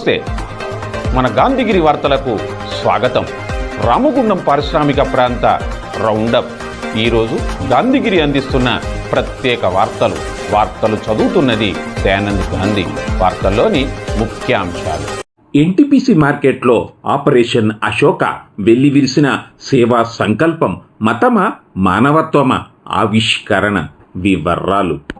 నమస్తే. మన గాంధీగిరి వార్తలకు స్వాగతం. రామగుండం పారిశ్రామిక ప్రాంత రౌండప్. ఈరోజు గాంధీగిరి అందిస్తున్న ప్రత్యేక వార్తలు. వార్తలు చదువుతున్నది దయానంద్ గాంధీ. వార్తల్లోని ముఖ్యాంశాలు. ఎన్టీపీసీ మార్కెట్లో ఆపరేషన్ అశోక వెల్లివిరిసిన సేవా సంకల్పం మతమా మానవత్వమా? ఆవిష్కరణ వివరాలు.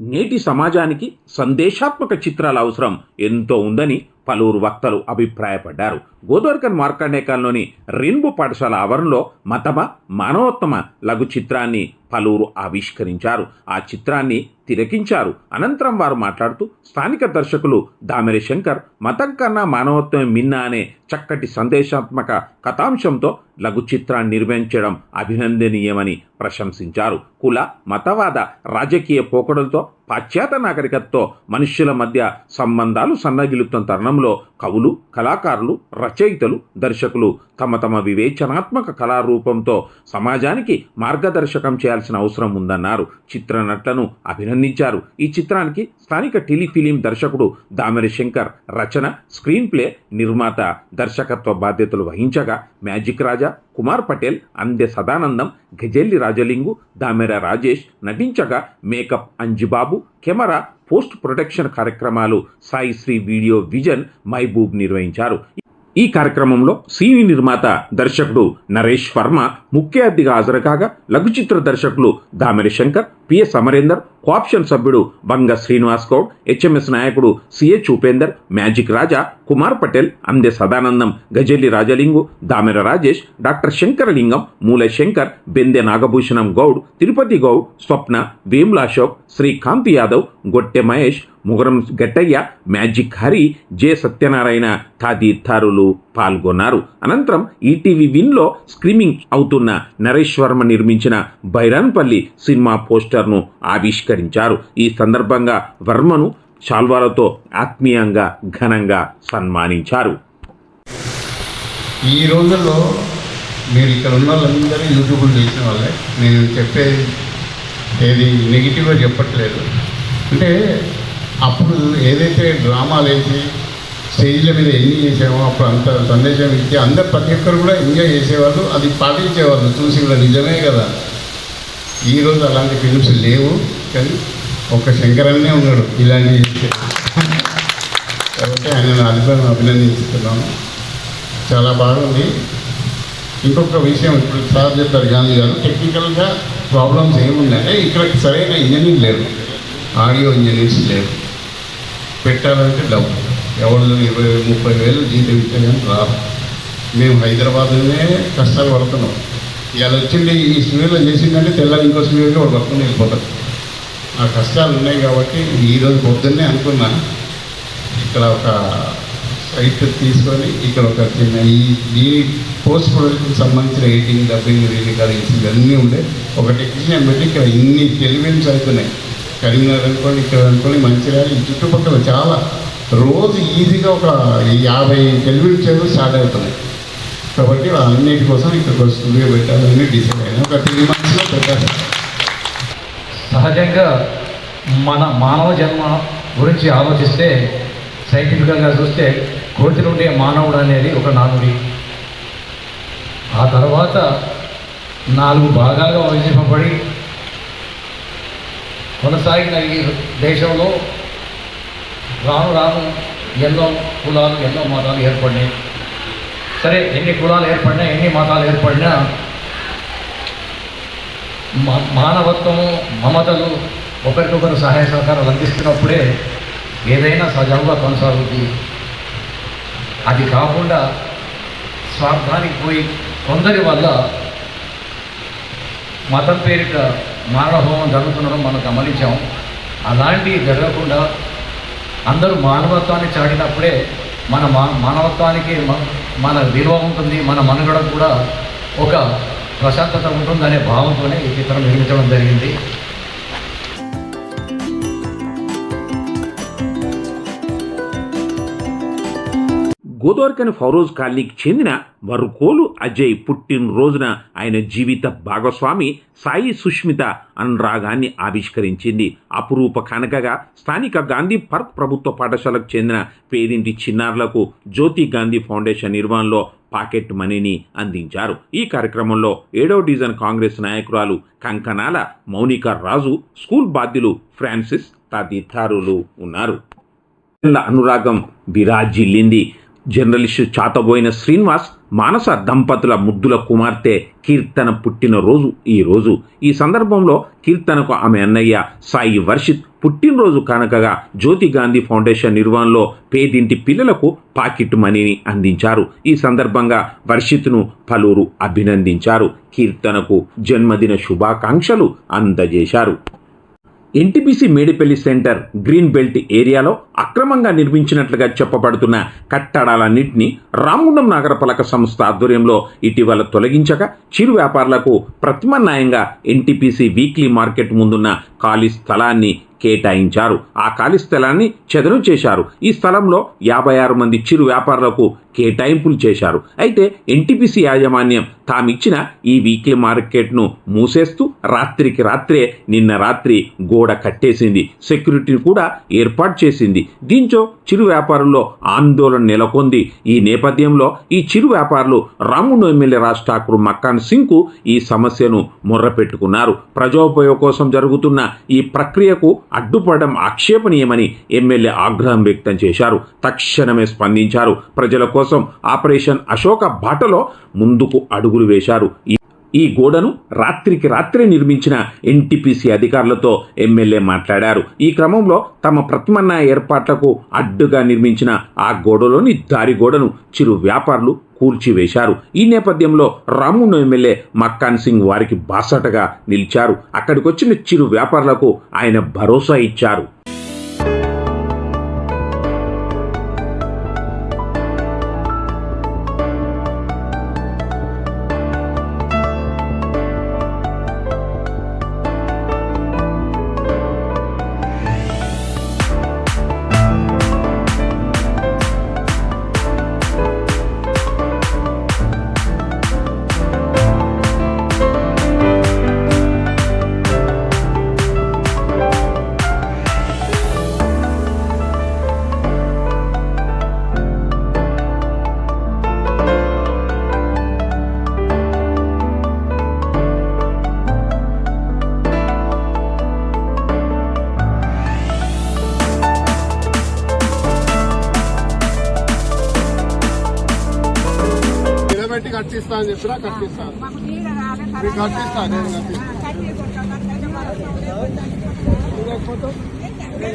నేటి సమాజానికి సందేశాత్మక చిత్రాల అవసరం ఎంతో ఉందని పలువురు వక్తలు అభిప్రాయపడ్డారు. గోదోర్కన్ మార్కాండేకాల్లోని రిన్బు పాఠశాల ఆవరణలో మతమ మానవోత్తమ లఘు చిత్రాన్ని పలువురు ఆవిష్కరించారు. ఆ చిత్రాన్ని తిరకించారు అనంతరం వారు మాట్లాడుతూ స్థానిక దర్శకులు దామెరి శంకర్ మతం కన్నా మానవత్వం మిన్న అనే చక్కటి సందేశాత్మక కథాంశంతో లఘు చిత్రాన్ని నిర్వహించడం అభినందనీయమని ప్రశంసించారు. కుల మతవాద రాజకీయ పోకడలతో పాశ్చాత్య నాగరికతతో మనుష్యుల మధ్య సంబంధాలు సన్నగిలుతున్న తరుణంలో కవులు కళాకారులు రచయితలు దర్శకులు తమ తమ వివేచనాత్మక కళారూపంతో సమాజానికి మార్గదర్శకం చేయాల్సిన అవసరం ఉందన్నారు. చిత్రనటులను అభినందించారు. ఈ చిత్రానికి స్థానిక టెలిఫిలిం దర్శకుడు దామెరి శంకర్ రచన స్క్రీన్ ప్లే నిర్మాత దర్శకత్వ బాధ్యతలు వహించగా మ్యాజిక్ రాజా కుమార్ పటేల్ అందె సదానందం గజెల్లి రాజలింగు దామెర రాజేష్ నటించగా makeup Anjibabu camera post protection కార్యక్రమాలు సాయి శ్రీ వీడియో విజన్ మహబూబ్ నిర్వహించారు. ఈ కార్యక్రమంలో సినీ నిర్మాత దర్శకుడు నరేష్ వర్మ ముఖ్య అతిథిగా హాజరు కాగా లఘు చిత్ర దర్శకులు దామిరి శంకర్ పిఎస్ అమరేందర్ కోఆప్షన్ సభ్యుడు బంగ శ్రీనివాస్ గౌడ్ హెచ్ఎంఎస్ నాయకుడు CH Upender magic Raja Kumar Patel Ande Sadanandam Gajelli Rajalingu Damera Rajesh doctor Shankaralingam Moola Shankar Bende Nagabhushanam Goud Tirupati Goud Swapna Vemula Ashok Srikanth Yadav Gotte Mahesh Mugaram Gattaiah magic Hari J Satyanarayana తదితరులు పాల్గొన్నారు. అనంతరం ETV విన్లో screaming అవుతున్న నరేష్ వర్మ నిర్మించిన Bairanpally cinema పోస్టర్ను ఆవిష్కరించారు. ఈ సందర్భంగా వర్మను శాల్వాలతో ఆత్మీయంగా ఘనంగా సన్మానించారు. ఈ రోజుల్లో మీరు ఇక్కడ ఉన్న వాళ్ళందరూ యూట్యూబ్లు చేసిన వాళ్ళే. నేను చెప్పే ఏది నెగిటివ్గా చెప్పట్లేదు. అంటే అప్పుడు ఏదైతే డ్రామాలు వేసి స్టేజ్ల మీద ఎన్ని చేసామో అప్పుడు అంత సందేశం ఇచ్చి అందరు ప్రతి ఒక్కరు కూడా ఎంజాయ్ చేసేవాళ్ళు అది పాటించేవాళ్ళు. చూసి కూడా నిజమే కదా. ఈరోజు అలాంటి ఫిలిమ్స్ లేవు కానీ ఒక శంకరన్నే ఉన్నాడు ఇలాంటి కాబట్టి ఆయన అభిప్రాయం అభినందిస్తున్నాను చాలా బాగుంది. ఇంకొక విషయం ఇప్పుడు సార్ చెప్పారు గాంధీ గారు టెక్నికల్గా ప్రాబ్లమ్స్ ఏమున్నాయంటే ఇక్కడ సరైన ఇంజనీర్ లేరు ఆడియో ఇంజనీర్స్ లేరు. పెట్టాలంటే డబ్బు. ఎవరు ఇరవై ముప్పై వేలు జీతం ఇస్తే రాదు మేము హైదరాబాద్లోనే కష్టాలు పడుతున్నాం. ఇవాళ వచ్చింది ఈ సినిమాలో చేసిందంటే తెల్లారి ఇంకో స్టూడియోకి వాడు పక్కన వెళ్ళిపోతారు ఆ కష్టాలు ఉన్నాయి కాబట్టి ఈరోజు పొద్దున్నే అనుకున్నా ఇక్కడ ఒక సైట్ తీసుకొని ఇక్కడ ఒక చిన్న ఈ దీని పోస్ట్ ప్రొడక్షన్ సంబంధించిన ఎయిటింగ్ డబ్బింగ్ రీడింగ్ ఇవన్నీ ఉండే. ఒక టెక్నీషియన్ పెట్టి ఇక్కడ ఇన్ని ఎలిమెంట్స్ అవుతున్నాయి కరీంనగర్ అనుకోండి ఇక్కడ అనుకోండి మంచిర్యాల ఈ చుట్టుపక్కల చాలా రోజు ఈజీగా ఒక యాభై టెలివిజన్ ఛానల్ స్టార్ట్ అవుతున్నాయి. కాబట్టి అన్నిటి కోసం ఇక్కడికి వస్తుంది పెట్టాలని డిసైడ్ అయినా ఒక త్రీ మంత్స్లో పెట్టారు సహజంగా మన మానవ జన్మ గురించి ఆలోచిస్తే సైంటిఫిక్గా చూస్తే కోతి నుండే మానవుడు అనేది ఒక నానుడి ఆ తర్వాత నాలుగు భాగాలుగా విభజింపబడి కొనసాగిన ఈ దేశంలో రాను రాను ఎన్నో కులాలు ఎన్నో మతాలు ఏర్పడినాయి. సరే ఎన్ని కులాలు ఏర్పడినా ఎన్ని మతాలు ఏర్పడినా మానవత్వము మమతలు ఒకరికొకరు సహాయ సహకారాలు అందిస్తున్నప్పుడే ఏదైనా సజావుగా కొనసాగుతుంది అది కాకుండా స్వార్థానికి పోయి కొందరి వల్ల మతం పేరిట మానవహోమం జరుగుతుండడం మనం గమనించాం. అలాంటివి జరగకుండా అందరూ మానవత్వాన్ని చాటినప్పుడే మన మా మానవత్వానికి మన విలువ ఉంటుంది మన మనుగడ కూడా ఒక ప్రశాంతత ఉంటుందనే భావంతోనే ఈ చిత్రం నిర్మించడం జరిగింది. గోదావరికని ఫౌరోజ్ కాలనీకి చెందిన వరుకోలు అజయ్ పుట్టినరోజున ఆయన జీవిత భాగస్వామి సాయి సుష్మిత అనురాగాన్ని ఆవిష్కరించింది. అపురూప కనకగా స్థానిక గాంధీ పార్క్ ప్రభుత్వ పాఠశాలకు చెందిన పేదింటి చిన్నారులకు జ్యోతి గాంధీ ఫౌండేషన్ నిర్వహణలో పాకెట్ మనీని అందించారు. ఈ కార్యక్రమంలో ఏడవ డివిజన్ కాంగ్రెస్ నాయకురాలు కంకనాల మౌనిక రాజు స్కూల్ బాధ్యులు ఫ్రాన్సిస్ తదితరులు ఉన్నారు. అనురాగం విరాజిల్లింది. జర్నలిస్టు చాతబోయిన శ్రీనివాస్ మానస దంపతుల ముద్దుల కుమార్తె కీర్తన పుట్టినరోజు ఈ రోజు. ఈ సందర్భంలో కీర్తనకు ఆమె అన్నయ్య సాయి వర్షిత్ పుట్టినరోజు కానుకగా జ్యోతి గాంధీ ఫౌండేషన్ నిర్వహణలో పేదింటి పిల్లలకు పాకెట్ మనీని అందించారు. ఈ సందర్భంగా వర్షిత్ను పలువురు అభినందించారు. కీర్తనకు జన్మదిన శుభాకాంక్షలు అందజేశారు. NTPC Medipalli centre green belt ఏరియాలో అక్రమంగా నిర్మించినట్లుగా చెప్పబడుతున్న కట్టడాలన్నింటినీ రామగుండం నగరపాలక సంస్థ ఆధ్వర్యంలో ఇటీవల తొలగించగా చిరు వ్యాపారులకు ప్రత్యామ్నాయంగా ఎన్టీపీసీ వీక్లీ మార్కెట్ ముందున్న ఖాళీ స్థలాన్ని కేటాయించారు. ఆ ఖాళీ స్థలాన్ని చదరం చేశారు. ఈ స్థలంలో యాభై ఆరు మంది చిరు వ్యాపారులకు కేటాయింపులు చేశారు. అయితే ఎన్టీపీసీ యాజమాన్యం తామిచ్చిన ఈ వీక్లీ మార్కెట్ను మూసేస్తూ రాత్రికి రాత్రే నిన్న రాత్రి గోడ కట్టేసింది. సెక్యూరిటీని కూడా ఏర్పాటు చేసింది. దీంతో చిరు వ్యాపారుల్లో ఆందోళన నెలకొంది. ఈ నేపథ్యంలో ఈ చిరు వ్యాపారులు రాముడు ఎమ్మెల్యే రాజ్ ఠాకూర్ మక్కాన్ సింగ్కు ఈ సమస్యను ముర్రపెట్టుకున్నారు. ప్రజోపయోగం కోసం జరుగుతున్న ఈ ప్రక్రియకు అడ్డుపడడం ఆక్షేపణీయమని ఎమ్మెల్యే ఆగ్రహం వ్యక్తం చేశారు. తక్షణమే స్పందించారు. ప్రజల కోసం ఆపరేషన్ అశోక బాటలో ముందుకు అడుగులు వేశారు. ఈ గోడను రాత్రికి రాత్రే నిర్మించిన ఎన్టీపీసీ అధికారులతో ఎమ్మెల్యే మాట్లాడారు. ఈ క్రమంలో తమ ప్రతిమన్నాయ ఏర్పాట్లకు అడ్డుగా నిర్మించిన ఆ గోడలోని దారి గోడను చిరు వ్యాపారులు కూల్చివేశారు. ఈ నేపథ్యంలో రామున్ ఎమ్మెల్యే మక్కాన్ సింగ్ వారికి బాసటగా నిలిచారు. అక్కడికొచ్చిన చిరు వ్యాపారులకు ఆయన భరోసా ఇచ్చారు. కట్టిస్తా అని చెప్పినా కట్టిస్తాను మీకు కట్టిస్తా నేను కట్టిస్తా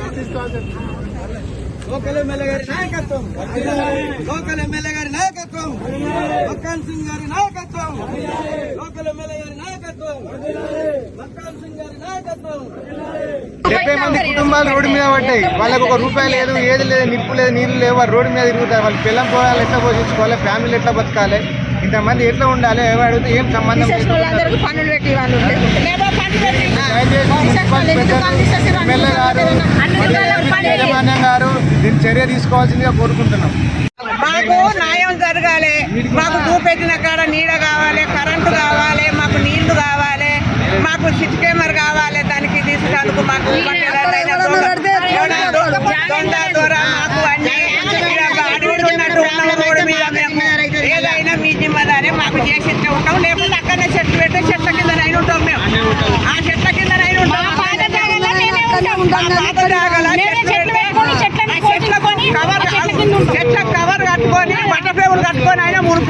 కట్టిస్తా లోకల్ ఎమ్మెల్యే గారి నాయకత్వం లోకల్ ఎమ్మెల్యే గారి నాయకత్వం మక్కాన్ సింగ్ గారి నాయకత్వం లోకల్ ఎమ్మెల్యే గారి నాయకత్వం మక్కాన్ సింగ్ గారి నాయకత్వం డెబ్బై మంది కుటుంబాలు రోడ్డు మీద పడ్డాయి. వాళ్ళకి ఒక రూపాయి లేదు ఏది లేదు నిప్పు లేదు నీళ్ళు లేవు. వాళ్ళు రోడ్డు మీద తిరుగుతారు. వాళ్ళు పిల్లం పోవాలి ఎట్లా పోషించుకోవాలి? ఫ్యామిలీ ఎట్లా బతకాలి? ఇంతమంది ఎట్లా ఉండాలి? ఎవరు అడిగితే ఏం సంబంధం. వాళ్ళందరికీ పనులు పెట్టి వాళ్ళు గారు మరియు యాజమాన్యం గారు? దీన్ని చర్య తీసుకోవాల్సిందిగా కోరుకుంటున్నాం. మాకు న్యాయం జరగాలి. మాకు చూపెట్టిన కాడ నీడ కావాలి కరెంటు కావాలి మాకు నీళ్ళు కావాలి మాకు సిట్ కెమెరా కావాలి దానికి తీసుకురానికి మాకు పట్టెలైనా దొండ- దొండ- దొండ దొర మాకు అన్ని ఈడ అడవిలో ఉన్నట్టు ఉన్నాం రోడ్డు మీద మేము ఏదైనా మీ జిమ్మదారే మాకు చేసి ఉంటాం లేకపోతే అక్కడనే చెట్లు పెట్టే చెట్ల కింద నైన్ ఉంటాం మేము ఆ చెట్ల కింద నైన్ ఉంటాం మా పాత జాగాలో చెట్లు పెడితే ఆ చెట్లకు కవర్ చెట్లకు కవర్ కట్టుకొని బట్ట పేగులు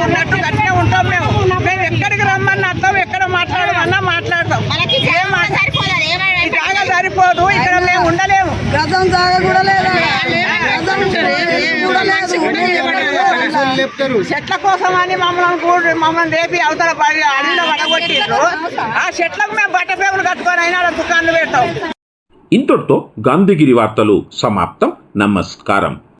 మునుకున్నట్టు గట్టిగా ఉంటాం మేము. మేము ఎక్కడికి రమ్మని అర్థం ఎక్కడ మాట్లాడమన్నా మాట్లాడతాం. జాగా సరిపోదు ఇక్కడ మేము ఉండలేము. గజం జాగా కూడా లేదా? చెట్ల కోసం అని మమ్మల్ని కూడా మమ్మల్ని రేపి అవతల పడి అడవిలో పడగొట్టిండ్రు ఆ చెట్లకు మేము బట్ట పేగులు కట్టుకొని అయినా దుకాణాలు పెడతాం. ఇంతటితో గాంధీగిరి వార్తలు సమాప్తం. నమస్కారం.